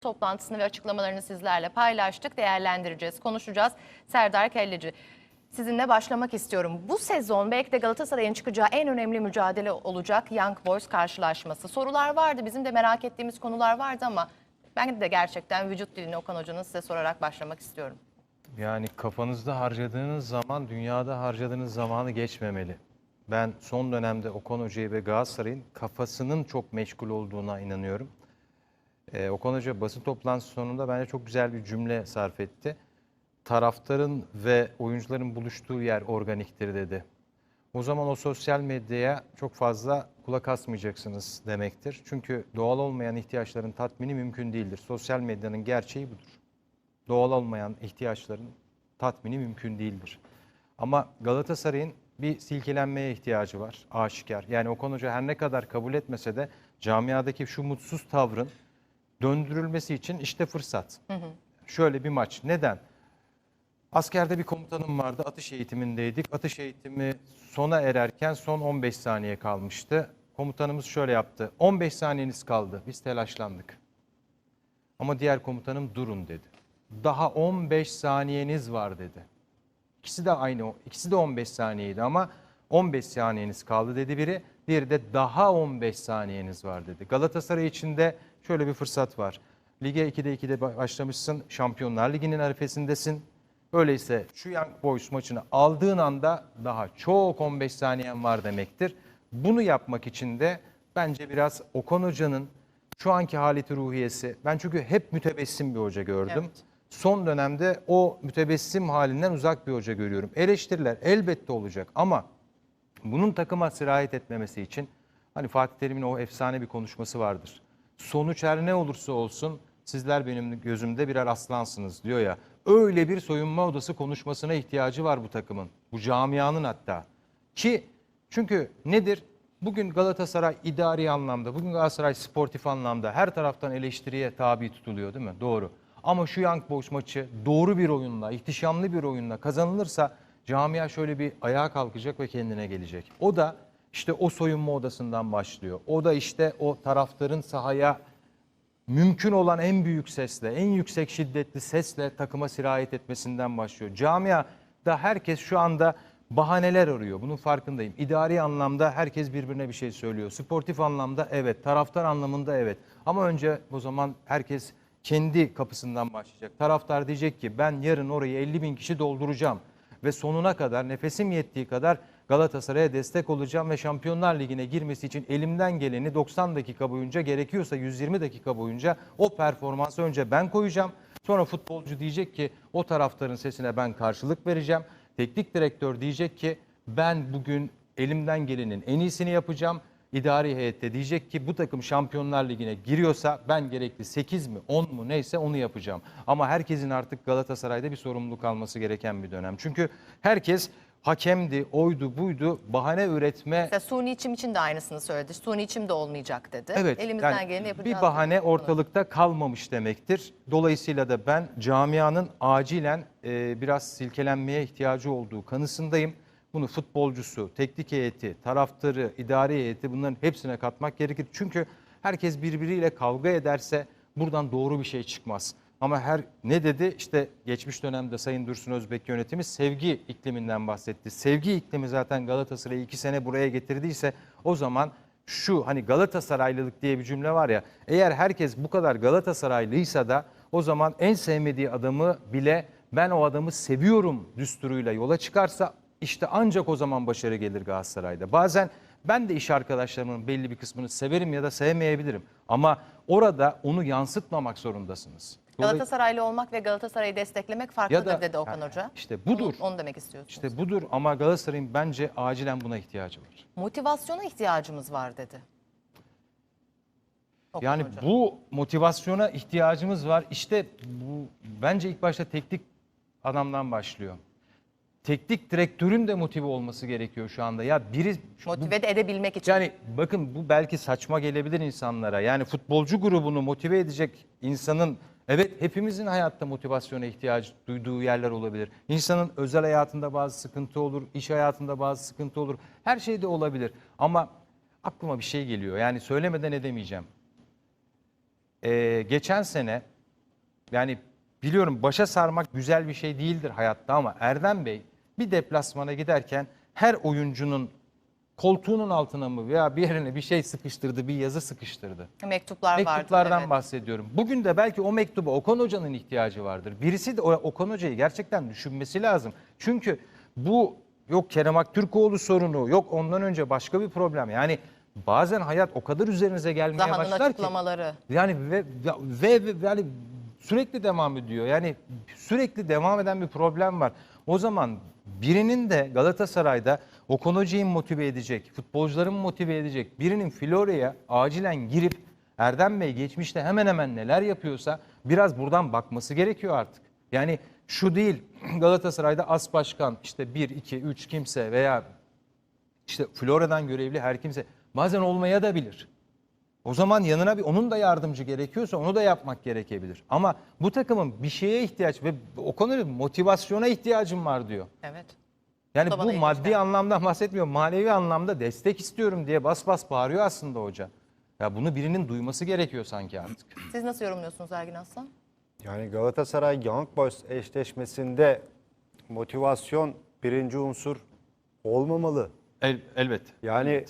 toplantısını ve açıklamalarını sizlerle paylaştık, değerlendireceğiz, konuşacağız. Serdar Kelleci, sizinle başlamak istiyorum. Bu sezon belki de Galatasaray'ın çıkacağı en önemli mücadele olacak Young Boys karşılaşması. Sorular vardı, bizim de merak ettiğimiz konular vardı ama ben de gerçekten vücut dilini Okan Hoca'nın size sorarak başlamak istiyorum. Yani kafanızda harcadığınız zaman dünyada harcadığınız zamanı geçmemeli. Ben son dönemde Okan Hoca'yı ve Galatasaray'ın kafasının çok meşgul olduğuna inanıyorum. Ee, Okan Hoca basın toplantısı sonunda bence çok güzel bir cümle sarf etti. Taraftarın ve oyuncuların buluştuğu yer organiktir dedi. O zaman o sosyal medyaya çok fazla kulak asmayacaksınız demektir. Çünkü doğal olmayan ihtiyaçların tatmini mümkün değildir. Sosyal medyanın gerçeği budur doğal olmayan ihtiyaçların tatmini mümkün değildir. Ama Galatasaray'ın bir silkelenmeye ihtiyacı var aşikar. Yani Okan Hoca her ne kadar kabul etmese de camiadaki şu mutsuz tavrın döndürülmesi için işte fırsat. Şöyle bir maç. Neden? Askerde bir komutanım vardı. Atış eğitimindeydik. Atış eğitimi sona ererken son 15 saniye kalmıştı. Komutanımız şöyle yaptı. 15 saniyeniz kaldı. Biz telaşlandık. Ama diğer komutanım durun dedi. Daha 15 saniyeniz var dedi. İkisi de aynı, ikisi de 15 saniyeydi ama 15 saniyeniz kaldı dedi biri. Diğeri de daha 15 saniyeniz var dedi. Galatasaray için de şöyle bir fırsat var. Lige 2'de 2'de başlamışsın. Şampiyonlar Ligi'nin arifesindesin. Öyleyse şu Young Boys maçını aldığın anda daha çok 15 saniyen var demektir. Bunu yapmak için de bence biraz Okan Hoca'nın şu anki haleti ruhiyesi. Ben çünkü hep mütebessim bir hoca gördüm. Evet. Son dönemde o mütebessim halinden uzak bir hoca görüyorum. Eleştiriler elbette olacak ama bunun takıma sirayet etmemesi için hani Fatih Terim'in o efsane bir konuşması vardır. Sonuç her ne olursa olsun sizler benim gözümde birer aslansınız diyor ya. Öyle bir soyunma odası konuşmasına ihtiyacı var bu takımın. Bu camianın hatta. Ki çünkü nedir? Bugün Galatasaray idari anlamda, bugün Galatasaray sportif anlamda her taraftan eleştiriye tabi tutuluyor değil mi? Doğru. Ama şu Young Boys maçı doğru bir oyunla, ihtişamlı bir oyunla kazanılırsa camia şöyle bir ayağa kalkacak ve kendine gelecek. O da işte o soyunma odasından başlıyor. O da işte o taraftarın sahaya mümkün olan en büyük sesle, en yüksek şiddetli sesle takıma sirayet etmesinden başlıyor. Camiada herkes şu anda bahaneler arıyor. Bunun farkındayım. İdari anlamda herkes birbirine bir şey söylüyor. Sportif anlamda evet, taraftar anlamında evet. Ama önce o zaman herkes kendi kapısından başlayacak. Taraftar diyecek ki ben yarın orayı 50 bin kişi dolduracağım ve sonuna kadar nefesim yettiği kadar Galatasaray'a destek olacağım ve Şampiyonlar Ligi'ne girmesi için elimden geleni 90 dakika boyunca gerekiyorsa 120 dakika boyunca o performansı önce ben koyacağım. Sonra futbolcu diyecek ki o taraftarın sesine ben karşılık vereceğim. Teknik direktör diyecek ki ben bugün elimden gelenin en iyisini yapacağım. İdari heyette diyecek ki bu takım Şampiyonlar Ligi'ne giriyorsa ben gerekli 8 mi 10 mu neyse onu yapacağım. Ama herkesin artık Galatasaray'da bir sorumluluk alması gereken bir dönem. Çünkü herkes hakemdi, oydu, buydu bahane üretme Mesela Suni İçim için de aynısını söyledi. Suni İçim de olmayacak dedi. Evet. Elimizden yani geleni yapacağız. Bir bahane dedi. ortalıkta kalmamış demektir. Dolayısıyla da ben camianın acilen e, biraz silkelenmeye ihtiyacı olduğu kanısındayım. Bunu futbolcusu, teknik heyeti, taraftarı, idari heyeti bunların hepsine katmak gerekir. Çünkü herkes birbiriyle kavga ederse buradan doğru bir şey çıkmaz. Ama her ne dedi? İşte geçmiş dönemde Sayın Dursun Özbek yönetimi sevgi ikliminden bahsetti. Sevgi iklimi zaten Galatasaray'ı iki sene buraya getirdiyse o zaman şu hani Galatasaraylılık diye bir cümle var ya eğer herkes bu kadar Galatasaraylıysa da o zaman en sevmediği adamı bile ben o adamı seviyorum düsturuyla yola çıkarsa işte ancak o zaman başarı gelir Galatasaray'da. Bazen ben de iş arkadaşlarımın belli bir kısmını severim ya da sevmeyebilirim ama orada onu yansıtmamak zorundasınız. Galatasaraylı olmak ve Galatasaray'ı desteklemek farklıdır da- dedi Okan Ha, Hoca. işte budur. Onu, onu demek istiyorsunuz. İşte budur ama Galatasaray'ın bence acilen buna ihtiyacı var. Motivasyona ihtiyacımız var dedi. Okan Yani Hoca. bu motivasyona ihtiyacımız var. İşte bu bence ilk başta teknik adamdan başlıyor. Teknik direktörün de motive olması gerekiyor şu anda. Ya biri bu- Motive de edebilmek için. yani bakın bu belki saçma gelebilir insanlara. Yani futbolcu grubunu motive edecek insanın evet hepimizin hayatta motivasyona ihtiyaç duyduğu yerler olabilir. İnsanın özel hayatında bazı sıkıntı olur, iş hayatında bazı sıkıntı olur. Her şeyde olabilir. Ama aklıma bir şey geliyor. Yani söylemeden edemeyeceğim. e, geçen sene yani biliyorum başa sarmak güzel bir şey değildir hayatta ama Erdem Bey bir deplasmana giderken her oyuncunun koltuğunun altına mı veya bir yerine bir şey sıkıştırdı, bir yazı sıkıştırdı. Mektuplar vardı. Mektuplardan evet. bahsediyorum. Bugün de belki o mektuba Okan Hoca'nın ihtiyacı vardır. Birisi de Okan Hoca'yı gerçekten düşünmesi lazım. Çünkü bu yok Kerem Aktürkoğlu sorunu, yok ondan önce başka bir problem. Yani bazen hayat o kadar üzerinize gelmeye Zaha'nın başlar ki. açıklamaları. Yani ve, ve, ve yani sürekli devam ediyor. Yani sürekli devam eden bir problem var. O zaman birinin de Galatasaray'da Okan Hoca'yı motive edecek, futbolcuların motive edecek birinin Florya'ya acilen girip Erdem Bey geçmişte hemen hemen neler yapıyorsa biraz buradan bakması gerekiyor artık. Yani şu değil Galatasaray'da as başkan işte 1, 2, 3 kimse veya işte Florya'dan görevli her kimse bazen olmaya da bilir. O zaman yanına bir onun da yardımcı gerekiyorsa onu da yapmak gerekebilir. Ama bu takımın bir şeye ihtiyaç ve o konuda motivasyona ihtiyacım var diyor. Evet. Yani Bu maddi geldi. anlamda bahsetmiyor. Manevi anlamda destek istiyorum diye bas bas bağırıyor aslında hoca. Ya bunu birinin duyması gerekiyor sanki artık. Siz nasıl yorumluyorsunuz Ergin Aslan? Yani Galatasaray Young Boys eşleşmesinde motivasyon birinci unsur olmamalı. El, elbet. Yani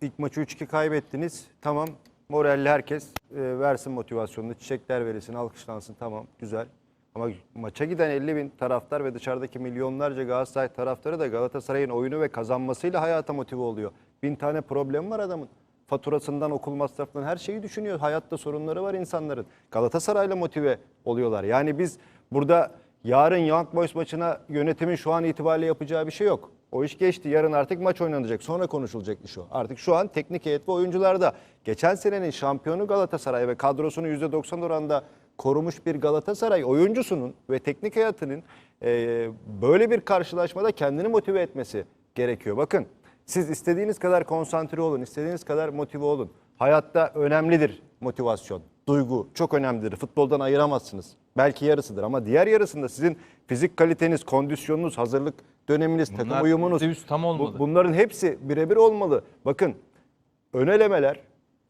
ilk maçı 3-2 kaybettiniz. Tamam moralli herkes e, versin motivasyonunu. Çiçekler verilsin, alkışlansın. Tamam güzel. Ama maça giden 50 bin taraftar ve dışarıdaki milyonlarca Galatasaray taraftarı da Galatasaray'ın oyunu ve kazanmasıyla hayata motive oluyor. Bin tane problem var adamın. Faturasından, okul masrafından her şeyi düşünüyor. Hayatta sorunları var insanların. Galatasaray'la motive oluyorlar. Yani biz burada yarın Young Boys maçına yönetimin şu an itibariyle yapacağı bir şey yok. O iş geçti. Yarın artık maç oynanacak. Sonra konuşulacak iş o. Artık şu an teknik heyet ve oyuncularda. Geçen senenin şampiyonu Galatasaray ve kadrosunu %90 oranda korumuş bir Galatasaray oyuncusunun ve teknik hayatının e, böyle bir karşılaşmada kendini motive etmesi gerekiyor. Bakın siz istediğiniz kadar konsantre olun, istediğiniz kadar motive olun. Hayatta önemlidir motivasyon, duygu çok önemlidir. Futboldan ayıramazsınız. Belki yarısıdır ama diğer yarısında sizin fizik kaliteniz, kondisyonunuz, hazırlık döneminiz, takım Bunlar uyumunuz. %100 tam olmalı. bu- bunların hepsi birebir olmalı. Bakın ön elemeler,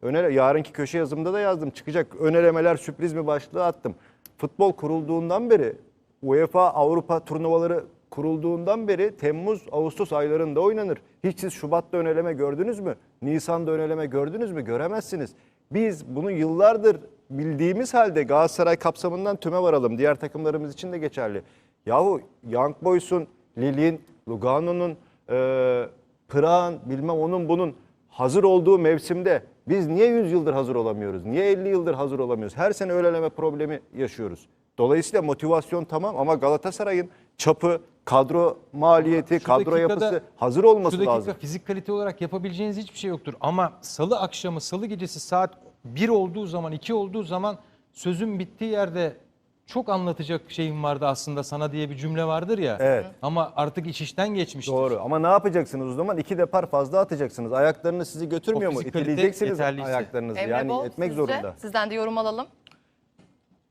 ön ele- yarınki köşe yazımda da yazdım çıkacak. Ön elemeler sürpriz mi başlığı attım. Futbol kurulduğundan beri UEFA Avrupa turnuvaları kurulduğundan beri Temmuz, Ağustos aylarında oynanır. Hiç siz Şubat'ta ön eleme gördünüz mü? Nisan'da ön eleme gördünüz mü? Göremezsiniz. Biz bunu yıllardır bildiğimiz halde Galatasaray kapsamından tüme varalım. Diğer takımlarımız için de geçerli. Yahu Young Boys'un, Lille'in, Lugano'nun, e, Prag'ın bilmem onun bunun hazır olduğu mevsimde biz niye 100 yıldır hazır olamıyoruz? Niye 50 yıldır hazır olamıyoruz? Her sene öğreneme problemi yaşıyoruz. Dolayısıyla motivasyon tamam ama Galatasaray'ın çapı, kadro maliyeti, Şu kadro dakikada- yapısı hazır olması Şu dakika lazım. fizik kalite olarak yapabileceğiniz hiçbir şey yoktur. Ama salı akşamı, salı gecesi saat 1 olduğu zaman, 2 olduğu zaman sözün bittiği yerde çok anlatacak şeyim vardı aslında sana diye bir cümle vardır ya. Evet. Ama artık iş işten geçmiştir. Doğru ama ne yapacaksınız o zaman? İki depar fazla atacaksınız. Ayaklarınız sizi götürmüyor O mu? yeterliyse. ayaklarınızı. Emre yani Bol, etmek sizce? zorunda. Sizden de yorum alalım.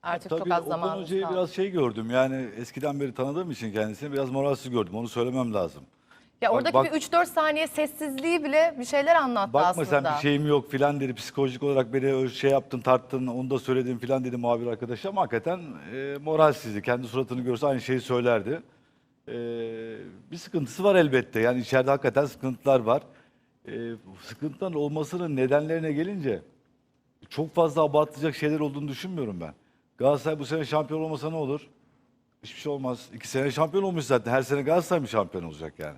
Artık Tabii çok az Okan zamanımız Hoca'yı kaldı. biraz şey gördüm yani eskiden beri tanıdığım için kendisini biraz moralsiz gördüm onu söylemem lazım. Ya Bak- oradaki bak- bir 3-4 saniye sessizliği bile bir şeyler anlattı Bakma aslında. sen bir şeyim yok filan dedi psikolojik olarak beni öyle şey yaptın tarttın onu da söyledim filan dedi muhabir arkadaş ama hakikaten e, moralsizdi. Kendi suratını görse aynı şeyi söylerdi. E, bir sıkıntısı var elbette yani içeride hakikaten sıkıntılar var. E, sıkıntıların olmasının nedenlerine gelince çok fazla abartılacak şeyler olduğunu düşünmüyorum ben. Galatasaray bu sene şampiyon olmasa ne olur? Hiçbir şey olmaz. İki sene şampiyon olmuş zaten. Her sene Galatasaray mı şampiyon olacak yani?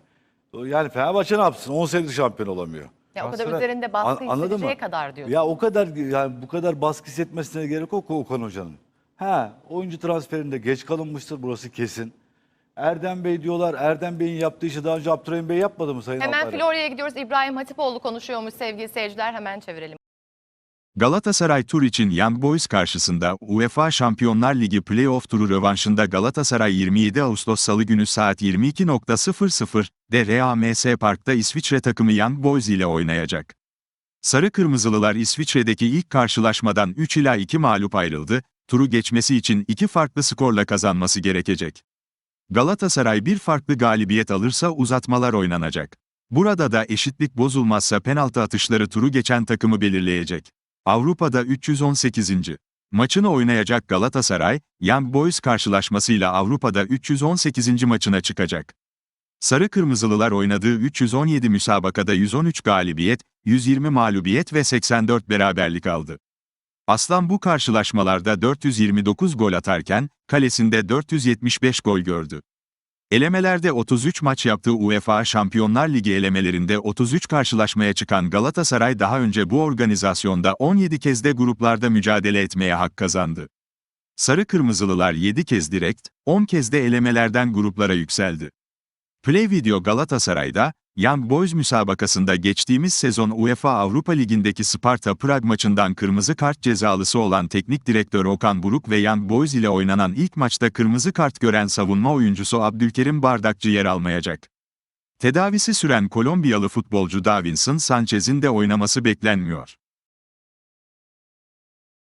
Yani Fenerbahçe ne yapsın? 10 senedir şampiyon olamıyor. Ya o kadar Galatasaray- üzerinde baskı An- anladın hissedeceği mı? kadar diyorsun. Ya o kadar yani bu kadar baskı hissetmesine gerek yok Okan Hoca'nın. Ha, oyuncu transferinde geç kalınmıştır burası kesin. Erdem Bey diyorlar. Erdem Bey'in yaptığı işi daha önce Abdurrahim Bey yapmadı mı Sayın Hemen Albayrak? Florya'ya gidiyoruz. İbrahim Hatipoğlu konuşuyormuş sevgili seyirciler. Hemen çevirelim. Galatasaray tur için Young Boys karşısında UEFA Şampiyonlar Ligi playoff turu rövanşında Galatasaray 27 Ağustos Salı günü saat 22.00'de RAMS Park'ta İsviçre takımı Young Boys ile oynayacak. Sarı Kırmızılılar İsviçre'deki ilk karşılaşmadan 3 ila 2 mağlup ayrıldı, turu geçmesi için iki farklı skorla kazanması gerekecek. Galatasaray bir farklı galibiyet alırsa uzatmalar oynanacak. Burada da eşitlik bozulmazsa penaltı atışları turu geçen takımı belirleyecek. Avrupa'da 318. Maçını oynayacak Galatasaray, Young Boys karşılaşmasıyla Avrupa'da 318. maçına çıkacak. Sarı Kırmızılılar oynadığı 317 müsabakada 113 galibiyet, 120 mağlubiyet ve 84 beraberlik aldı. Aslan bu karşılaşmalarda 429 gol atarken, kalesinde 475 gol gördü. Elemelerde 33 maç yaptığı UEFA Şampiyonlar Ligi elemelerinde 33 karşılaşmaya çıkan Galatasaray daha önce bu organizasyonda 17 kez de gruplarda mücadele etmeye hak kazandı. Sarı Kırmızılılar 7 kez direkt, 10 kez de elemelerden gruplara yükseldi. Play Video Galatasaray'da, Young Boys müsabakasında geçtiğimiz sezon UEFA Avrupa Ligi'ndeki Sparta Prag maçından kırmızı kart cezalısı olan teknik direktör Okan Buruk ve Young Boys ile oynanan ilk maçta kırmızı kart gören savunma oyuncusu Abdülkerim Bardakçı yer almayacak. Tedavisi süren Kolombiyalı futbolcu Davinson Sanchez'in de oynaması beklenmiyor.